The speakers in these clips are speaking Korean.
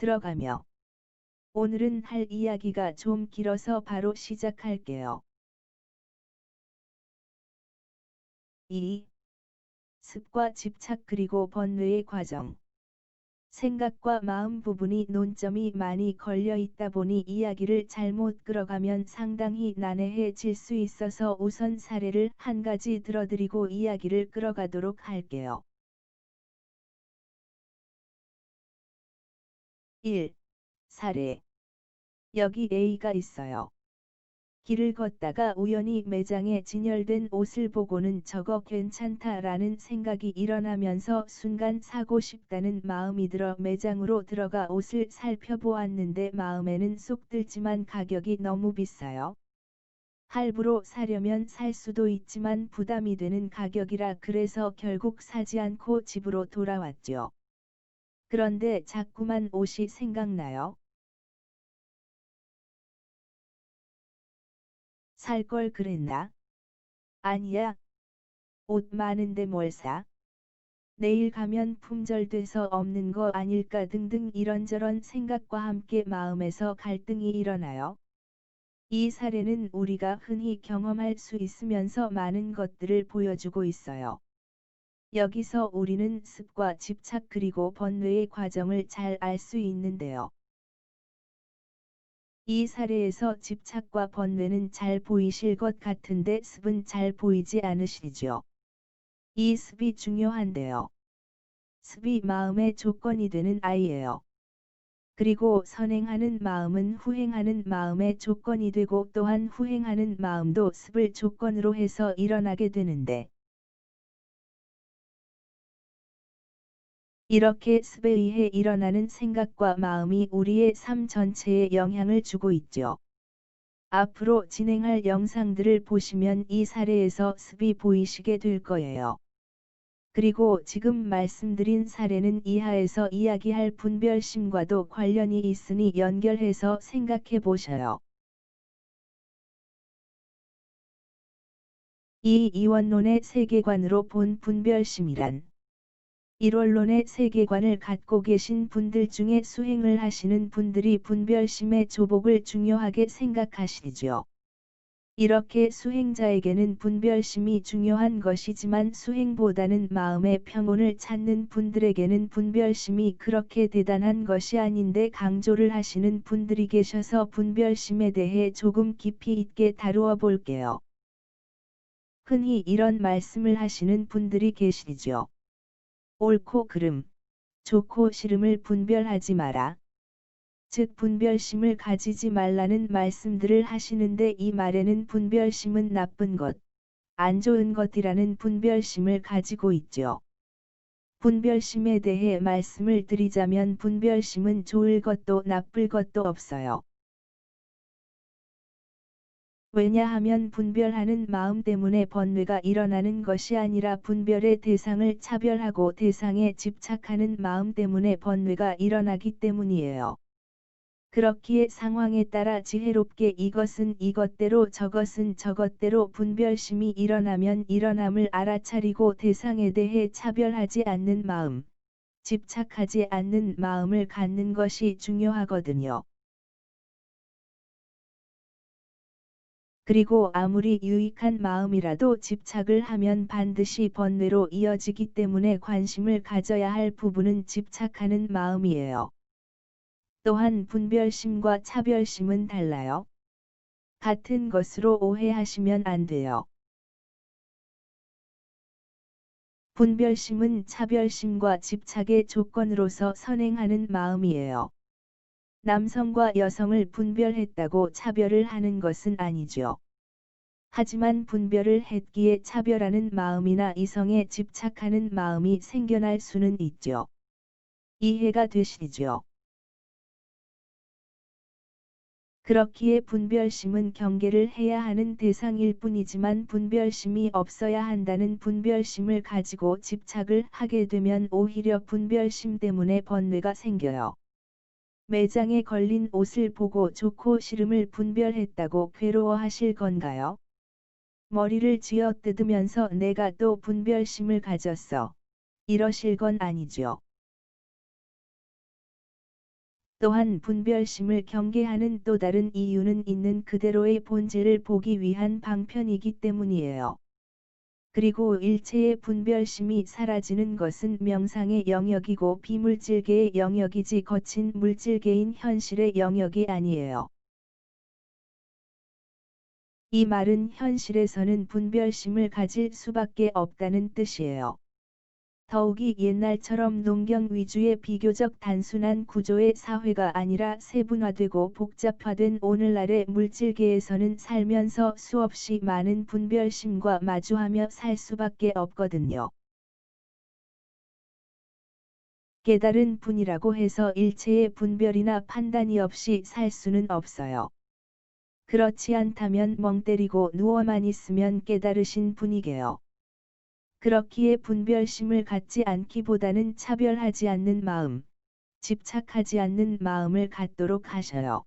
들어가며 오늘은 할 이야기가 좀 길어서 바로 시작할게요. 2. 습과 집착 그리고 번뇌의 과정 생각과 마음 부분이 논점이 많이 걸려 있다 보니 이야기를 잘못 끌어가면 상당히 난해해질 수 있어서 우선 사례를 한 가지 들어드리고 이야기를 끌어가도록 할게요. 1. 사례. 여기 A가 있어요. 길을 걷다가 우연히 매장에 진열된 옷을 보고는 저거 괜찮다라는 생각이 일어나면서 순간 사고 싶다는 마음이 들어 매장으로 들어가 옷을 살펴보았는데 마음에는 쏙 들지만 가격이 너무 비싸요. 할부로 사려면 살 수도 있지만 부담이 되는 가격이라 그래서 결국 사지 않고 집으로 돌아왔죠. 그런데 자꾸만 옷이 생각나요. 살 걸 그랬나? 아니야. 옷 많은데 뭘 사? 내일 가면 품절돼서 없는 거 아닐까 등등 이런저런 생각과 함께 마음에서 갈등이 일어나요. 이 사례는 우리가 흔히 경험할 수 있으면서 많은 것들을 보여주고 있어요. 여기서 우리는 습과 집착 그리고 번뇌의 과정을 잘 알 수 있는데요. 이 사례에서 집착과 번뇌는 잘 보이실 것 같은데 습은 잘 보이지 않으시죠. 이 습이 중요한데요. 습이 마음의 조건이 되는 아이예요. 그리고 선행하는 마음은 후행하는 마음의 조건이 되고 또한 후행하는 마음도 습을 조건으로 해서 일어나게 되는데 이렇게 습에 의해 일어나는 생각과 마음이 우리의 삶 전체에 영향을 주고 있죠. 앞으로 진행할 영상들을 보시면 이 사례에서 습이 보이시게 될 거예요. 그리고 지금 말씀드린 사례는 이하에서 이야기할 분별심과도 관련이 있으니 연결해서 생각해 보셔요. 이 이원론의 세계관으로 본 분별심이란 일원론의 세계관을 갖고 계신 분들 중에 수행을 하시는 분들이 분별심의 조복을 중요하게 생각하시죠. 이렇게 수행자에게는 분별심이 중요한 것이지만 수행보다는 마음의 평온을 찾는 분들에게는 분별심이 그렇게 대단한 것이 아닌데 강조를 하시는 분들이 계셔서 분별심에 대해 조금 깊이 있게 다루어 볼게요. 흔히 이런 말씀을 하시는 분들이 계시죠. 옳고 그름, 좋고 싫음을 분별하지 마라. 즉 분별심을 가지지 말라는 말씀들을 하시는데 이 말에는 분별심은 나쁜 것, 안 좋은 것이라는 분별심을 가지고 있죠. 분별심에 대해 말씀을 드리자면 분별심은 좋을 것도 나쁠 것도 없어요. 왜냐하면 분별하는 마음 때문에 번뇌가 일어나는 것이 아니라 분별의 대상을 차별하고 대상에 집착하는 마음 때문에 번뇌가 일어나기 때문이에요. 그렇기에 상황에 따라 지혜롭게 이것은 이것대로 저것은 저것대로 분별심이 일어나면 일어남을 알아차리고 대상에 대해 차별하지 않는 마음, 집착하지 않는 마음을 갖는 것이 중요하거든요. 그리고 아무리 유익한 마음이라도 집착을 하면 반드시 번뇌로 이어지기 때문에 관심을 가져야 할 부분은 집착하는 마음이에요. 또한 분별심과 차별심은 달라요. 같은 것으로 오해하시면 안 돼요. 분별심은 차별심과 집착의 조건으로서 선행하는 마음이에요. 남성과 여성을 분별했다고 차별을 하는 것은 아니죠. 하지만 분별을 했기에 차별하는 마음이나 이성에 집착하는 마음이 생겨날 수는 있죠. 이해가 되시죠? 그렇기에 분별심은 경계를 해야 하는 대상일 뿐이지만 분별심이 없어야 한다는 분별심을 가지고 집착을 하게 되면 오히려 분별심 때문에 번뇌가 생겨요. 매장에 걸린 옷을 보고 좋고 싫음을 분별했다고 괴로워하실 건가요? 머리를 쥐어 뜯으면서 내가 또 분별심을 가졌어. 이러실 건 아니죠. 또한 분별심을 경계하는 또 다른 이유는 있는 그대로의 본질을 보기 위한 방편이기 때문이에요. 그리고 일체의 분별심이 사라지는 것은 명상의 영역이고 비물질계의 영역이지 거친 물질계인 현실의 영역이 아니에요. 이 말은 현실에서는 분별심을 가질 수밖에 없다는 뜻이에요. 더욱이 옛날처럼 농경 위주의 비교적 단순한 구조의 사회가 아니라 세분화되고 복잡화된 오늘날의 물질계에서는 살면서 수없이 많은 분별심과 마주하며 살 수밖에 없거든요. 깨달은 분이라고 해서 일체의 분별이나 판단이 없이 살 수는 없어요. 그렇지 않다면 멍 때리고 누워만 있으면 깨달으신 분이게요. 그렇기에 분별심을 갖지 않기보다는 차별하지 않는 마음, 집착하지 않는 마음을 갖도록 하셔요.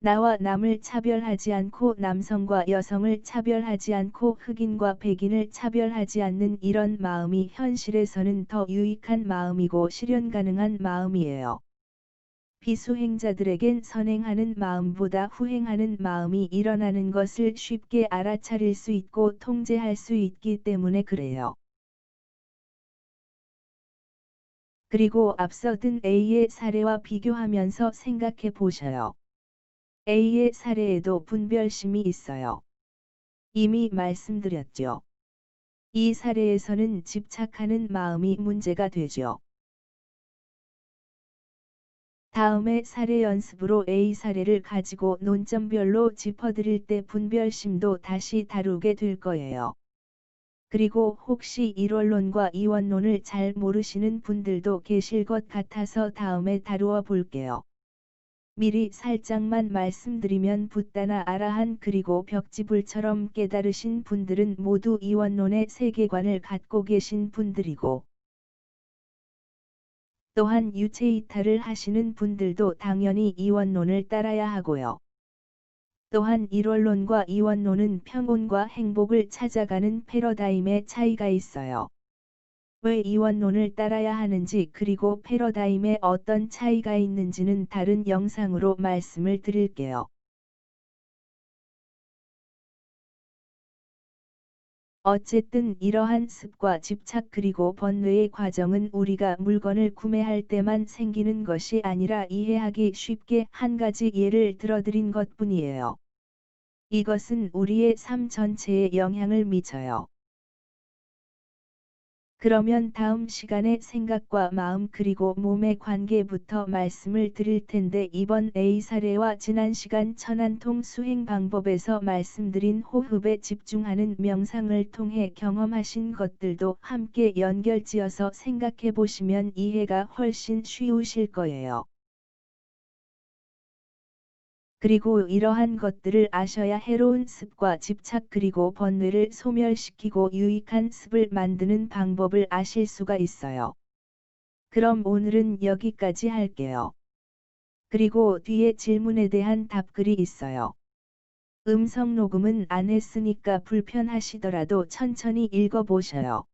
나와 남을 차별하지 않고 남성과 여성을 차별하지 않고 흑인과 백인을 차별하지 않는 이런 마음이 현실에서는 더 유익한 마음이고 실현 가능한 마음이에요. 비수행자들에겐 선행하는 마음보다 후행하는 마음이 일어나는 것을 쉽게 알아차릴 수 있고 통제할 수 있기 때문에 그래요. 그리고 앞서 든 A의 사례와 비교하면서 생각해 보셔요. A의 사례에도 분별심이 있어요. 이미 말씀드렸죠. 이 사례에서는 집착하는 마음이 문제가 되죠. 다음에 사례 연습으로 A 사례를 가지고 논점별로 짚어드릴 때 분별심도 다시 다루게 될 거예요. 그리고 혹시 일원론과 이원론을 잘 모르시는 분들도 계실 것 같아서 다음에 다루어 볼게요. 미리 살짝만 말씀드리면 붓다나 아라한 그리고 벽지불처럼 깨달으신 분들은 모두 이원론의 세계관을 갖고 계신 분들이고 또한 유체 이탈을 하시는 분들도 당연히 이원론을 따라야 하고요. 또한 일원론과 이원론은 평온과 행복을 찾아가는 패러다임의 차이가 있어요. 왜 이원론을 따라야 하는지 그리고 패러다임에 어떤 차이가 있는지는 다른 영상으로 말씀을 드릴게요. 어쨌든 이러한 습과 집착 그리고 번뇌의 과정은 우리가 물건을 구매할 때만 생기는 것이 아니라 이해하기 쉽게 한 가지 예를 들어드린 것 뿐이에요. 이것은 우리의 삶 전체에 영향을 미쳐요. 그러면 다음 시간에 생각과 마음 그리고 몸의 관계부터 말씀을 드릴 텐데 이번 A 사례와 지난 시간 천안통 수행 방법에서 말씀드린 호흡에 집중하는 명상을 통해 경험하신 것들도 함께 연결지어서 생각해 보시면 이해가 훨씬 쉬우실 거예요. 그리고 이러한 것들을 아셔야 해로운 습과 집착 그리고 번뇌를 소멸시키고 유익한 습을 만드는 방법을 아실 수가 있어요. 그럼 오늘은 여기까지 할게요. 그리고 뒤에 질문에 대한 답글이 있어요. 음성 녹음은 안 했으니까 불편하시더라도 천천히 읽어보셔요.